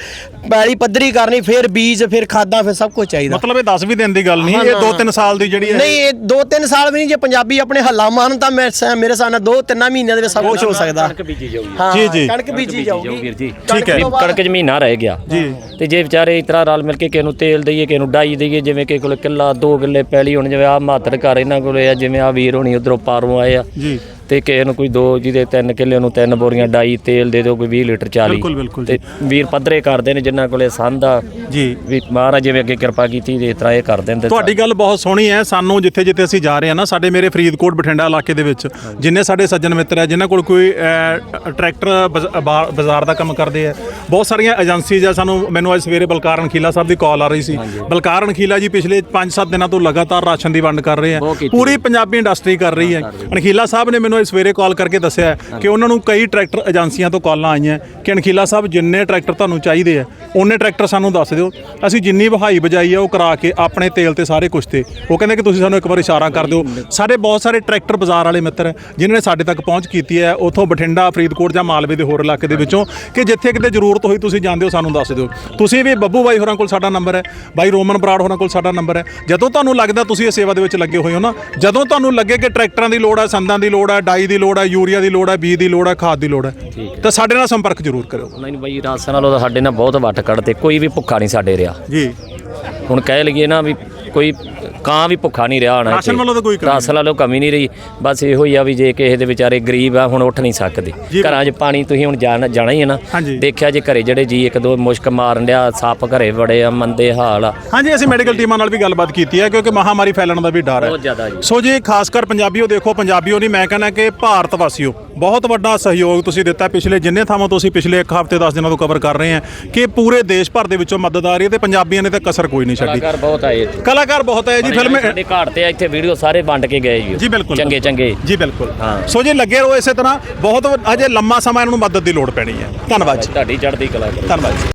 ਪੈਲੀ ਪੱਧਰੀ ਕਰਨੀ ਫਿਰ ਬੀਜ ਫਿਰ ਖਾਦਾਂ ਫਿਰ ਸਭ ਕੁਝ ਚਾਹੀਦਾ। ਮਤਲਬ ਇਹ 10 ਵੀ ਦਿਨ ਦੀ ਗੱਲ ਨਹੀਂ ਇਹ 2-3 ਸਾਲ ਦੀ ਜਿਹੜੀ ਹੈ। ਨਹੀਂ ਇਹ 2-3 ਸਾਲ ਵੀ ਨਹੀਂ ਜੇ ਪੰਜਾਬੀ ਆਪਣੇ ਹੱਲਾ ਮਾਰਨ ਤਾਂ ਮੈਂ ਸ- ਮੇਰੇ ਹਿਸਾਬ ਨਾਲ 2-3 ਮਹੀਨਿਆਂ ਦੇ ਵਿੱਚ ਸਭ ਕੁਝ ਹੋ ਸਕਦਾ। ਕਣਕ ਬੀਜੀ ਜਾਊਗੀ। ਹਾਂ, ਜੀ, ਜੀ। ਕਣਕ ਬੀਜੀ ਜਾਊਗੀ ਵੀਰ ਜੀ। ਠੀਕ ਹੈ। ਕਣਕ ਚ ਮਹੀਨਾ ਰਹਿ ਗਿਆ। ਜੀ। ਤੇ ਜੇ ਵਿਚਾਰੇ ਇਸ ਤਰ੍ਹਾਂ ਰਲ ਮਿਲ ਕੇ ਕਿਸੇ ਨੂੰ ਤੇਲ ਦਈਏ ਕਿਸੇ ਨੂੰ ਡਾਈ ਦਈਏ ਜਿਵੇਂ ਕਿ ਕੋਲ ਕਿੱਲਾ ਦੋ ਕਿੱਲੇ ਪੈਲੀ ਹੁਣ ਜਿਵੇਂ ਆ ਮਾਤਰ ਘਰ ਇਹਨਾਂ ਕੋਲੇ ਆ ਜਿਵੇਂ ਆ ਵੀਰ ਹੋਣੀ ਉਧਰੋਂ ਪਾਰੋਂ ਆਏ ਆ ਜੀ। ਤੇ ਕਿਸੇ ਨੂੰ ਕੋਈ ਦੋ ਜਿਹਦੇ ਤਿੰਨ ਕਿੱਲੇ ਨੂੰ ਤਿੰਨ ਬੋਰੀਆਂ ਡਾਈ ਤੇਲ ਦੇ ਦਿਓ ਕੋਈ 20 ਲੀਟਰ 40 ਬਿਲਕੁਲ, ਬਿਲਕੁਲ ਤੇ ਵੀਰ ਪੱਧਰੇ ਕਰਦੇ ਨੇ ਜਿਨ੍ਹਾਂ ਕੋਲੇ ਸੰਦ ਆ। ਜੀ। ਵੀ ਮਹਾਰਾਜ ਜਿਵੇਂ ਅੱਗੇ ਕਿਰਪਾ ਕੀਤੀ ਤੇ ਇਸ ਤਰ੍ਹਾਂ ਇਹ ਕਰ ਦਿੰਦੇ ਤੁਹਾਡੀ ਗੱਲ ਬਹੁਤ ਸੋਹਣੀ ਹੈ। ਸਾਨੂੰ ਜਿੱਥੇ ਜਿੱਥੇ ਅਸੀਂ ਜਾ ਰਹੇ ਹਾਂ ਨਾ ਸਾਡੇ ਮੇਰੇ ਫਰੀਦਕੋਟ ਬਠਿੰਡਾ ਇਲਾਕੇ ਦੇ ਵਿੱਚ ਜਿੰਨੇ ਸਾਡੇ ਸੱਜਣ ਮਿੱਤਰ ਹੈ ਜਿਨ੍ਹਾਂ ਕੋਲ ਕੋਈ ਅਹ, ਟਰੈਕਟਰ ਬਜ਼- ਬਾ- ਬਾਜ਼ਾਰ ਦਾ ਕੰਮ ਕਰਦੇ ਆ। ਬਹੁਤ ਸਾਰੀਆਂ ਏਜੰਸੀਜ਼ ਆ ਸਾਨੂੰ ਮੈਨੂੰ ਅੱਜ ਸਵੇਰੇ ਬਲਕਾਰਨ ਖੀਲਾ ਸਾਹਿਬ ਦੀ ਕਾਲ ਆ ਰਹੀ ਸੀ। ਬਲਕਾਰਨ ਖੀਲਾ ਜੀ ਪਿਛਲੇ 5-7 ਦਿਨਾਂ ਤੋਂ ਲਗਾਤਾਰ ਰਾਸ਼ਨ ਦੀ ਵੰਡ ਕਰ ਰਹੇ ਬਹੁਤ ਕੀਤੀ। ਪੂਰੀ ਪੰਜਾਬੀ ਇੰਡਸਟਰੀ ਕਰ ਰਹੀ ਹੈ। ਅਣਖੀਲਾ ਸਾਹਿਬ ਨੇ ਮੈਨੂੰ ਮੈਨੂੰ ਅੱਜ ਸਵੇਰੇ ਕਾਲ ਕਰਕੇ ਦੱਸਿਆ ਹੈ ਕਿ ਉਹਨਾਂ ਨੂੰ ਕਈ ਟਰੈਕਟਰ ਏਜੰਸੀਆਂ ਤੋਂ ਕਾਲਾਂ ਆਈਆਂ ਕਿ ਅਣਖੀਲਾ ਸਾਹਿਬ ਜਿੰਨੇ ਟਰੈਕਟਰ ਤੁਹਾਨੂੰ ਚਾਹੀਦੇ ਆ ਉਹਨੇ ਟਰੈਕਟਰ ਸਾਨੂੰ ਦੱਸ ਦਿਓ। ਅਸੀਂ ਜਿੰਨੀ ਵਹਾਈ ਬਜਾਈ ਆ ਉਹ ਕਰਾ ਕੇ ਆਪਣੇ ਤੇਲ ਤੇ ਸਾਰੇ ਕੁਛ ਤੇ। ਉਹ ਕਹਿੰਦੇ ਕਿ ਤੁਸੀਂ ਸਾਨੂੰ ਇੱਕ ਵਾਰ ਇਸ਼ਾਰਾ ਕਰ ਦਿਓ। ਸਾਡੇ ਬਹੁਤ ਸਾਰੇ ਟਰੈਕਟਰ ਬਾਜ਼ਾਰ ਵਾਲੇ ਮਿੱਤਰ ਹੈ, ਜਿਨ੍ਹਾਂ ਨੇ ਸਾਡੇ ਤੱਕ ਪਹੁੰਚ ਕੀਤੀ ਹੈ ਉਥੋਂ ਬਠਿੰਡਾ ਫਰੀਦਕੋਟ ਜਾਂ ਮਾਲਵੇ ਦੇ ਹੋਰ ਇਲਾਕੇ ਦੇ ਵਿੱਚੋਂ ਕਿ ਜਿੱਥੇ ਕਿਤੇ ਜ਼ਰੂਰਤ ਹੋਈ ਤੁਸੀਂ ਜਾਂਦੇ ਹੋ ਸਾਨੂੰ ਦੱਸ ਦਿਓ। ਤੁਸੀਂ ਵੀ ਬੱਬੂ ਬਾਈ ਹੋਰਾਂ ਕੋਲ ਸਾਡਾ ਨੰਬਰ ਹੈ ਬਾਈ ਰੋਮਨ ਬਰਾੜ ਹੋਰਾਂ ਕੋਲ ਸਾਡਾ ਨੰਬਰ ਹੈ। ਜਦੋਂ ਤੁਹਾਨੂੰ ਲੱਗਦਾ ਤੁਸੀਂ ਇਸ ਸੇਵਾ ਦੇ ਵਿੱਚ ਲੱਗੇ ਹੋਏ ਹੋ ਨਾ ਜਦੋਂ ਤੁਹਾਨੂੰ ਲੱਗੇ ਕਿ ਟਰੈਕਟਰਾਂ ਦੀ ਲੋੜ ਹੈ ਸੰਦਾਂ ਦੀ ਲੋੜ ਹੈ ਡਾਈ ਦੀ ਲੋੜ ਹੈ ਯੂਰੀਆ ਦੀ ਲੋੜ ਹੈ ਬੀਜ ਦੀ ਲੋੜ ਹੈ ਖਾਦ ਦੀ ਲੋੜ ਹੈ। ਤਾਂ ਸਾਡੇ ਨਾਲ ਸੰਪਰਕ ਜ਼ਰੂਰ ਕਰਿਓ। ਨਹੀਂ ਬਾਈ ਰਾਸ਼ਨ ਨਾਲੋਂ ਤਾਂ ਸਾਡੇ ਨਾਲ ਬਹੁਤ ਵੱਟ ਕੱਢਦੇ ਕੋਈ ਵੀ ਭੁੱਖਾ ਨਹੀਂ ਸਾਡੇ ਰਿਹਾ। ਜੀ। ਹੁਣ ਕਹਿ ਲਈਏ ਨਾ ਵੀ ਕੋਈ ਕਾਂ ਵੀ ਭੁੱਖਾ ਨਹੀਂ ਰਿਹਾ ਹੋਣਾ ਰਾਸ਼ਨ। ਵੱਲੋਂ ਤਾਂ ਕੋਈ ਕਮੀ। ਰਾਸ਼ਨ ਵੱਲੋਂ ਕਮੀ ਨਹੀਂ ਰਹੀ ਬਸ ਇਹੋ ਹੀ ਆ ਵੀ ਜੇ ਕਿਸੇ ਦੇ ਵਿਚਾਰੇ ਗਰੀਬ ਆ ਹੁਣ ਉੱਠ ਨਹੀਂ ਸਕਦੇ। ਘਰਾਂ 'ਚ ਪਾਣੀ ਤੁਸੀਂ ਹੁਣ ਜਾਣ ਹੀ ਹੈ ਨਾ। ਦੇਖਿਆ ਜੇ ਘਰੇ ਜਿਹੜੇ ਜੀ ਇੱਕ ਦੋ ਮੁਸ਼ਕ ਮਾਰਨ ਡਿਆ ਸੱਪ ਘਰੇ ਬੜੇ ਆ ਮੰਦੇ ਹਾਲ ਆ ਹਾਂਜੀ ਅਸੀਂ ਮੈਡੀਕਲ ਟੀਮਾਂ ਨਾਲ ਵੀ ਗੱਲਬਾਤ ਕੀਤੀ ਹੈ ਕਿਉਂਕਿ ਮਹਾਮਾਰੀ ਫੈਲਣ ਦਾ ਵੀ ਡਰ ਹੈ ਬਹੁਤ ਜ਼ਿਆਦਾ ਜੀ। ਸੋ ਜੀ ਖਾਸ ਕਰ ਪੰਜਾਬੀਓ ਦੇਖੋ ਪੰਜਾਬੀਓ ਨਹੀਂ ਮੈਂ ਕਹਿੰਦਾ ਕਿ ਭਾਰਤ ਵਾਸੀਓ ਬਹੁਤ ਵੱਡਾ ਸਹਿਯੋਗ ਤੁਸੀਂ ਦਿੱਤਾ ਪਿਛਲੇ ਜਿੰਨੇ ਥਾਵਾਂ ਤੋਂ ਅਸੀਂ ਪਿਛਲੇ ਇੱਕ ਹਫ਼ਤੇ 10 ਦਿਨਾਂ ਤੋਂ ਕਵਰ ਕਰ ਰਹੇ ਹਾਂ ਕਿ ਪੂਰੇ ਦੇਸ਼ ਭਰ ਦੇ ਵਿੱਚੋਂ ਮਦਦ ਆ ਰਹੀ ਹੈ ਤੇ ਪੰਜਾਬੀਆਂ ਨੇ ਤਾਂ ਕਸਰ ਕੋਈ ਨਹੀਂ ਛੱਡੀ ਕਲਾਕਾਰ ਬਹੁਤ ਆਏ ਇੱਥੇ ਕਲਾਕਾਰ ਬਹੁਤ ਹੈ ਜੀ ਫਿਲਮ ਸਾਡੇ ਘਾਟ ਤੇ ਆ, ਇੱਥੇ ਵੀਡੀਓ ਸਾਰੇ ਵੰਡ ਕੇ ਗਏ ਜੀ ਜੀ ਬਿਲਕੁਲ। ਚੰਗੇ ਚੰਗੇ। ਜੀ ਬਿਲਕੁਲ। ਹਾਂ। ਸੋ ਜੀ ਲੱਗੇ ਰਹੋ ਇਸੇ ਤਰ੍ਹਾਂ ਬਹੁਤ ਅਜੇ ਲੰਮਾ ਸਮਾਂ ਇਹਨਾਂ ਨੂੰ ਮਦਦ ਦੀ ਲੋੜ ਪੈਣੀ ਹੈ। ਧੰਨਵਾਦ ਜੀ। ਤੁਹਾਡੀ ਚੜ੍ਹਦੀ ਕਲਾ ਕਰੋ ਧੰਨਵਾਦ ਜੀ।